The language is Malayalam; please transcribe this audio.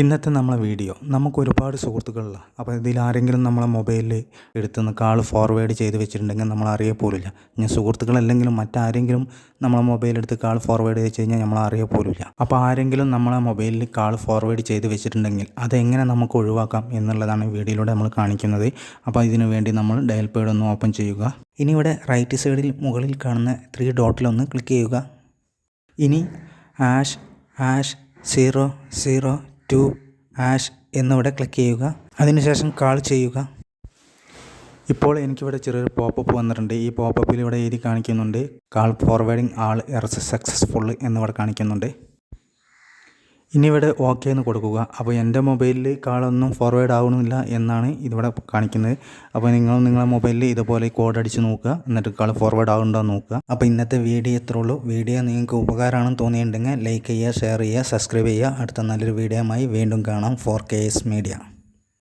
ഇന്നത്തെ നമ്മളെ വീഡിയോ നമുക്ക് ഒരുപാട് സുഹൃത്തുക്കളിലാണ് അപ്പോൾ ഇതിൽ ആരെങ്കിലും നമ്മളെ മൊബൈലിൽ എടുത്തുനിന്ന് കാൾ ഫോർവേഡ് ചെയ്ത് വെച്ചിട്ടുണ്ടെങ്കിൽ നമ്മൾ അറിയേ പോലുമില്ല. ഞാൻ സുഹൃത്തുക്കളല്ലെങ്കിലും മറ്റാരെങ്കിലും നമ്മളെ മൊബൈൽ എടുത്ത് കാൾ ഫോർവേഡ് ചെയ്ത് കഴിഞ്ഞാൽ നമ്മൾ അറിയേ പോലുമില്ല. അപ്പോൾ ആരെങ്കിലും നമ്മളെ മൊബൈലിൽ കാൾ ഫോർവേഡ് ചെയ്ത് വെച്ചിട്ടുണ്ടെങ്കിൽ അതെങ്ങനെ നമുക്ക് ഒഴിവാക്കാം എന്നുള്ളതാണ് വീഡിയോയിലൂടെ നമ്മൾ കാണിക്കുന്നത്. അപ്പോൾ ഇതിനു വേണ്ടി നമ്മൾ ഡയൽ പേഡ് ഒന്ന് ഓപ്പൺ ചെയ്യുക. ഇനി ഇവിടെ റൈറ്റ് സൈഡിൽ മുകളിൽ കാണുന്ന ത്രീ ഡോട്ടിലൊന്ന് ക്ലിക്ക് ചെയ്യുക. ഇനി hash hash zero zero two hash എന്നിവിടെ ക്ലിക്ക് ചെയ്യുക. അതിനുശേഷം കാൾ ചെയ്യുക. ഇപ്പോൾ എനിക്കിവിടെ ചെറിയൊരു പോപ്പപ്പ് വന്നിട്ടുണ്ട്. ഈ പോപ്പപ്പിൽ ഇവിടെ എഴുതി കാണിക്കുന്നുണ്ട്. Call forwarding all erasure successful എന്നിവിടെ കാണിക്കുന്നുണ്ട്. ഇനി ഇവിടെ ഓക്കെ എന്ന് കൊടുക്കുക. അപ്പോൾ എന്റെ മൊബൈലിൽ കാളൊന്നും ഫോർവേഡ് ആവണമില്ല എന്നാണ് ഇതിവിടെ കാണിക്കുന്നത്. അപ്പോൾ നിങ്ങളും നിങ്ങളുടെ മൊബൈലിൽ ഇതുപോലെ കോഡ് അടിച്ച് നോക്കുക. എന്നിട്ട് കാൾ ഫോർവേഡ് ആവുന്നുണ്ടോ നോക്കുക. അപ്പോൾ ഇന്നത്തെ വീഡിയോ ഇത്രേ ഉള്ളൂ. വീഡിയോ നിങ്ങൾക്ക് ഉപകാരമാണെന്ന് തോന്നിയിട്ടുണ്ടെങ്കിൽ ലൈക്ക് ചെയ്യുക ഷെയർ ചെയ്യുക സബ്സ്ക്രൈബ് ചെയ്യുക. അടുത്ത നല്ലൊരു വീഡിയോയുമായി വീണ്ടും കാണാം. Four media